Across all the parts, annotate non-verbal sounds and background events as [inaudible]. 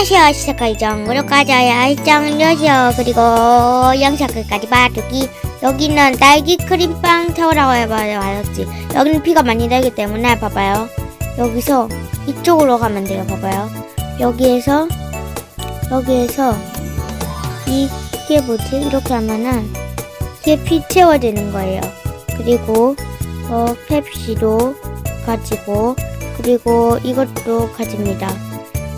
안녕하세요. 시작할 정으로 가져야 정녀죠. 그리고 영상 끝까지 봐두기. 여기는 딸기 크림빵 타워라고 해봐야지. 여기는 피가 많이 나기 때문에 봐봐요. 여기서 이쪽으로 가면 돼요. 봐봐요. 여기에서 여기에서 이게 뭐지? 이렇게 하면은 이게 피 채워지는 거예요. 그리고 어 펩시도 가지고 그리고 이것도 가집니다.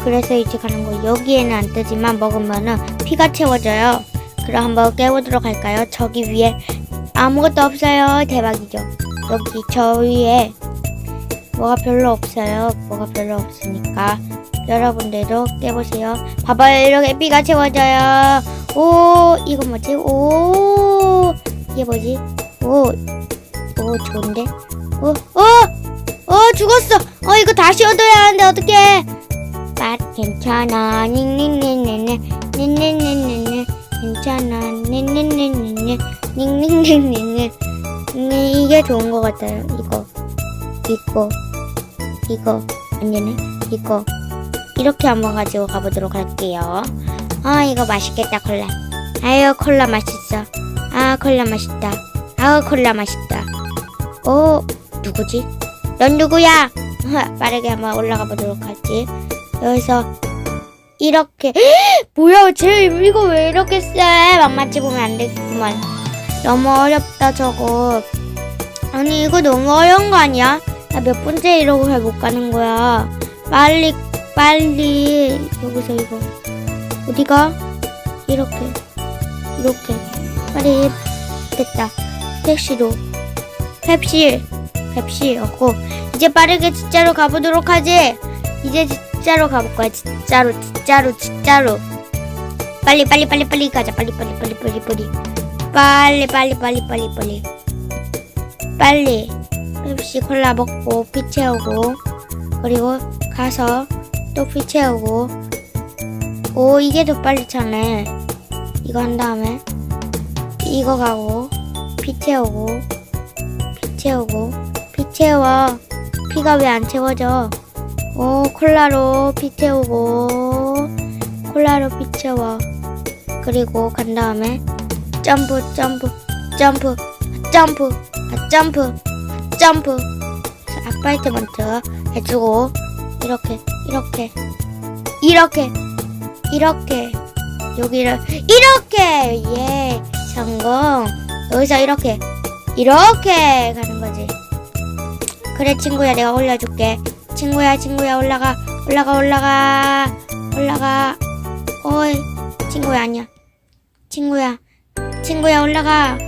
그래서 이제 가는 거 여기에는 안 뜨지만 먹으면은 피가 채워져요. 그럼 한번 깨보도록 할까요? 저기 위에 아무것도 없어요. 대박이죠. 여기 저 위에 뭐가 별로 없어요. 뭐가 별로 없으니까 여러분들도 깨보세요. 봐봐요. 이렇게 피가 채워져요. 오 이거 뭐지? 오 이게 뭐지? 오, 오 좋은데? 오, 오, 어 죽었어. 어 이거 다시 얻어야 하는데 어떡해? 맛 괜찮아. 닝닝닝닝닝 닝 닝닝닝닝 괜찮아. 닝닝닝닝 닝 닝닝닝닝닝 음, 이게 좋은 것 같아요. 이거 이거 이거 아니네 이거 이렇게 한번 가지고 가보도록 할게요. 아 이거 맛있겠다 콜라. 아유 콜라 맛있어. 아 콜라 맛있다. 아우 콜라 맛있다. 어 누구지? 넌 누구야? [laughs] 빠르게 한번 올라가 보도록 하지. 여기서 이렇게 [gasps] 뭐야 쟤 이거 왜 이렇게 쎄? 막맞지 보면 안 되겠구만. 너무 어렵다 저거. 아니 이거 너무 어려운 거 아니야? 나 몇 번째 이러고 잘 못 가는 거야. 빨리 빨리 여기서 이거 어디가? 이렇게 이렇게 빨리 됐다. 택시로 펩시 펩시 없고 이제 빠르게 진짜로 가보도록 하지. 이제 진짜로 가볼 거야. 진짜로, 진짜로, 진짜로. 빨리, 빨리, 빨리, 빨리 가자. 빨리, 빨리, 빨리, 빨리, 빨리. 빨리, 빨리, 빨리, 빨리, 빨리. 빨리 빨리 콜라 먹고 피 채우고 그리고 가서 또 피 채우고 오 이게 더 빨리 차네 이거 한 다음에 이거 가고 피 채우고 피 채우고 피 채워 피가 왜 안 채워져 오 콜라로 피 채우고 콜라로 피 채워. 그리고 간 다음에 점프 점프 점프 점프 아, 점프 점프. 아파트먼트 해주고 이렇게 이렇게 이렇게 이렇게. 여기를 이렇게! 예 성공. 여기서 이렇게 이렇게 가는 거지. 그래 친구야 내가 올려줄게 친구야 친구야 올라가. 올라가 올라가. 올라가. 어이 친구야 아니야 친구야. 친구야 올라가.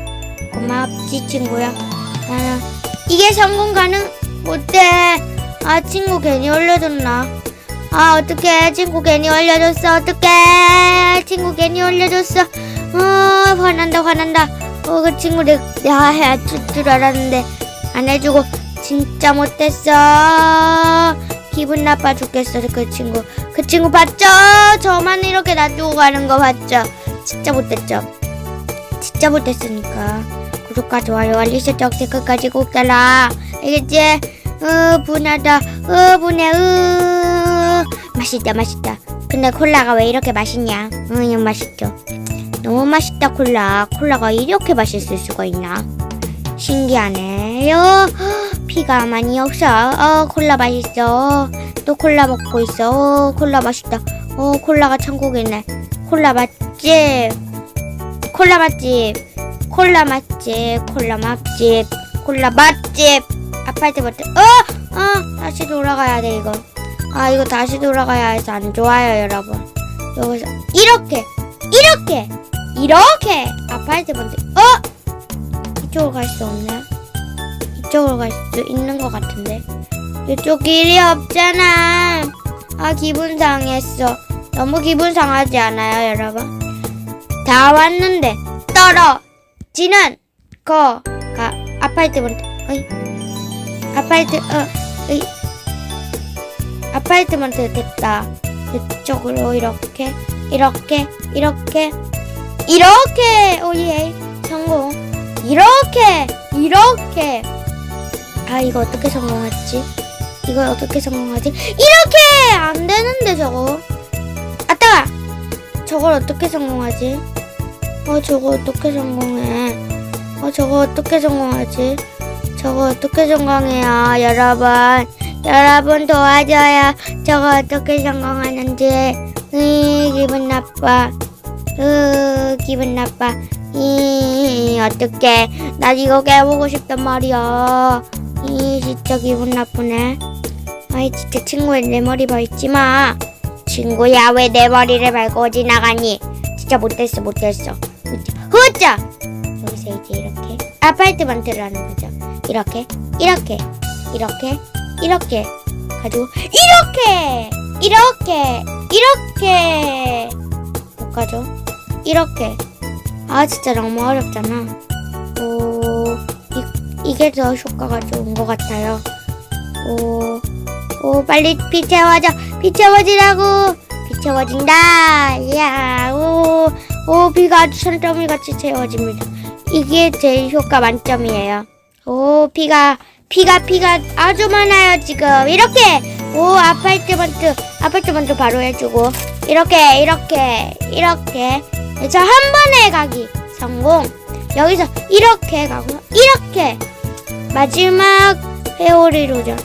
고맙지 친구야. 나는 이게 성공 가능? 못돼 아 친구 괜히 올려줬나? 아 어떡해. 친구 괜히 올려줬어. 어떡해. 친구 괜히 올려줬어. 어 화난다 화난다. 어 그 친구 내, 내가 해줄 줄 알았는데 안 해주고 진짜 못됐어. 기분 나빠 죽겠어 그 친구. 그 친구 봤죠? 저만 이렇게 놔두고 가는 거 봤죠? 진짜 못됐죠? 진짜 못됐으니까. 구독과 좋아요 알림 설정 댓글까지 꼭 달아 알겠지? 어 분하다. 어 분해. 으. 맛있다 맛있다. 근데 콜라가 왜 이렇게 맛있냐? 응 맛있죠. 너무 맛있다 콜라. 콜라가 이렇게 맛있을 수가 있나? 신기하네요 피가 많이 없어. 어 콜라 맛있어. 또 콜라 먹고 있어. 어 콜라 맛있다. 어 콜라가 천국이네. 콜라 맛집. 콜라 맛집. 콜라 맛집. 콜라 맛집. 콜라 맛집. 아파트부터 어! 어! 다시 돌아가야 돼 이거. 아 이거 다시 돌아가야 해서 안 좋아요 여러분. 여기서 이렇게 이렇게 이렇게 아파트먼트 어? 이쪽으로 갈 수 없네 이쪽으로 갈수 있는 것 같은데. 이쪽 길이 없잖아. 아 기분 상했어. 너무 기분 상하지 않아요 여러분? 다 왔는데 떨어지는 거가 아파트먼트 어이. 아파트 어 어이. 아파트먼트 됐다. 이쪽으로 이렇게 이렇게 이렇게. 이렇게! 오예. 성공. 이렇게 이렇게 아 이거 어떻게 성공했지? 이거 어떻게 성공하지? 이렇게! 안 되는데 저거. 아 저걸 어떻게 성공하지? 어 저거 어떻게 성공해? 어 저거 어떻게 성공하지? 저거 어떻게 성공해요 여러분? 여러분 도와줘요. 저거 어떻게 성공하는지. 으 기분 나빠. 으 기분 나빠. 이 어떡해. 나 이거 깨보고 싶단 말이야 이 진짜 기분 나쁘네. 아이 진짜 친구야 내 머리 밟지 마. 친구야 왜 내 머리를 밟고 지나가니? 진짜 못됐어 못됐어. 후자 여기서 이제 이렇게 아파트먼트를 하는 거죠. 이렇게 이렇게 이렇게 이렇게. 가지고 이렇게 이렇게 이렇게. 못 가죠? 이렇게. 아 진짜 너무 어렵잖아. 오 이, 이게 더 효과가 좋은 것 같아요. 오, 오 빨리 피 채워져 피 채워지라고. 피 채워진다. 이야 오, 오 피가 아주 천점이 같이 채워집니다. 이게 제일 효과 만점이에요. 오 피가 피가 피가 아주 많아요 지금. 이렇게. 오 아파트먼트 아파트먼트 바로 해주고. 이렇게 이렇게 이렇게. 해서 한 번에 가기 성공. 여기서 이렇게 가고 이렇게 마지막 회오리 도전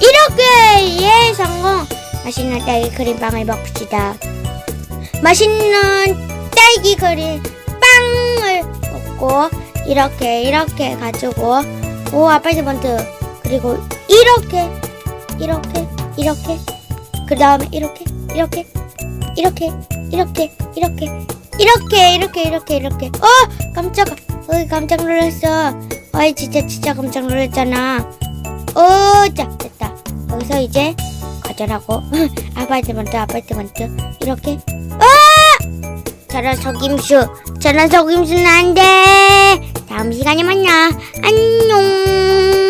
이렇게 예 성공! 맛있는 딸기 크림빵을 먹읍시다. 맛있는 딸기 크림 빵을 먹고 이렇게 이렇게 가지고 오 아파트먼트 그리고 이렇게 이렇게 이렇게 그 다음에 이렇게 이렇게 이렇게 이렇게 이렇게 이렇게 이렇게 이렇게 이렇게. 어 깜짝아! 어이 깜짝 놀랐어 어이 진짜 진짜 깜짝 놀랐잖아. 어자 됐다. 여기서 이제 가져라고. [laughs] 아파트먼트 아파트먼트. 이렇게. 아 저런 속임수. 저런 속임수는 안 돼. 다음 시간에 만나. 안녕